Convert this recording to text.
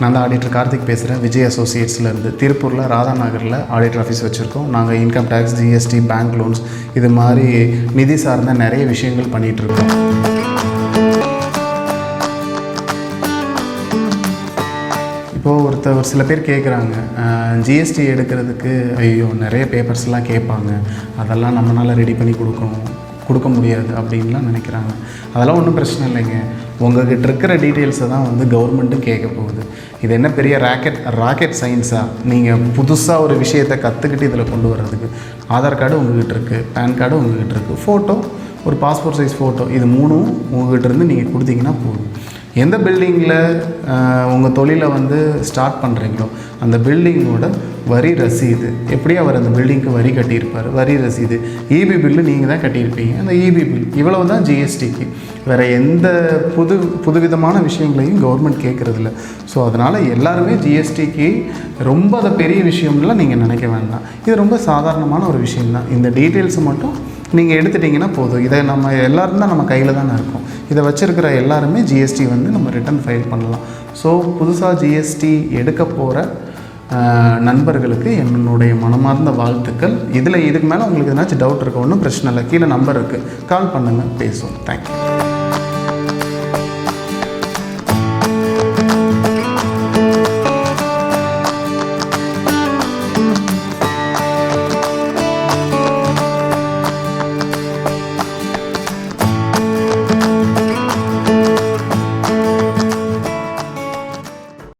நான் தான் ஆடிட்டர் கார்த்திக் பேசுகிறேன் விஜய் அசோசியேட்ஸ்லேருந்து திருப்பூரில் ராதா நகரில் ஆடிட்டர் ஆஃபீஸ் வச்சுருக்கோம் நாங்கள் income tax GST bank loans இது மாதிரி நிதி சார்ந்த நிறைய விஷயங்கள் பண்ணிகிட்ருக்கோம் இப்போது ஒருத்தர் ஒரு சில பேர் கேட்குறாங்க ஜிஎஸ்டி எடுக்கிறதுக்கு ஐயோ நிறைய பேப்பர்ஸ்லாம் கேட்பாங்க. அதெல்லாம் நம்மளால் ரெடி பண்ணி கொடுக்கணும். கொடுக்க முடியாது அப்படின்லாம் நினைக்கிறாங்க. அதெல்லாம் ஒன்றும் பிரச்சனை இல்லைங்க. உங்ககிட்ட இருக்கிற டீட்டெயில்ஸை தான் வந்து கவர்மெண்ட்டும் கேட்க போகுது. இது என்ன பெரிய ராக்கெட் ராக்கெட் சயின்ஸா நீங்கள் புதுசாக ஒரு விஷயத்தை கற்றுக்கிட்டு இதில் கொண்டு வர்றதுக்கு ஆதார் கார்டு உங்ககிட்ட இருக்குது பேன் கார்டு உங்ககிட்ட இருக்குது ஃபோட்டோ ஒரு பாஸ்போர்ட் சைஸ் ஃபோட்டோ இது மூணும் உங்ககிட்ட இருந்து நீங்கள் கொடுத்தீங்கன்னா போதும். எந்த பில்டிங்கில் உங்கள் தொழிலை வந்து ஸ்டார்ட் பண்ணுறீங்களோ அந்த பில்டிங்கோட வரி ரசீது. எப்படி அவர் அந்த பில்டிங்க்கு வரி கட்டியிருப்பார்? வரி ரசீது. இபி பில்லு நீங்கள் தான் கட்டியிருப்பீங்க. அந்த இபி பில் இவ்வளவு தான் ஜிஎஸ்டிக்கு வேறு எந்த புது புதுவிதமான விஷயங்களையும் கவர்மெண்ட் கேட்குறதில்ல. ஸோ அதனால் எல்லாருமே ஜிஎஸ்டிக்கு ரொம்ப அதை பெரிய விஷயம்லாம் நீங்கள் நினைக்க வேண்டாம். இது ரொம்ப சாதாரணமான ஒரு விஷயம்தான். இந்த டீட்டெயில்ஸை மட்டும் நீங்கள் எடுத்துட்டிங்கன்னா போதும். இதை நம்ம எல்லோரும் தான் நம்ம கையில் தானே இருக்கும். இதை வச்சுருக்கிற எல்லாருமே ஜிஎஸ்டி வந்து நம்ம ரிட்டர்ன் ஃபைல் பண்ணலாம். ஸோ புதுசாக ஜிஎஸ்டி எடுக்க போகிற நண்பர்களுக்கு என்னுடைய மனமார்ந்த வாழ்த்துக்கள். இதில் இதுக்கு மேலே உங்களுக்கு ஏதாச்சும் டவுட் இருக்க? ஒன்றும் பிரச்சனை இல்லை. கீழே நம்பர் இருக்குது கால் பண்ணுங்கள் பேசுவோம். தேங்க்யூ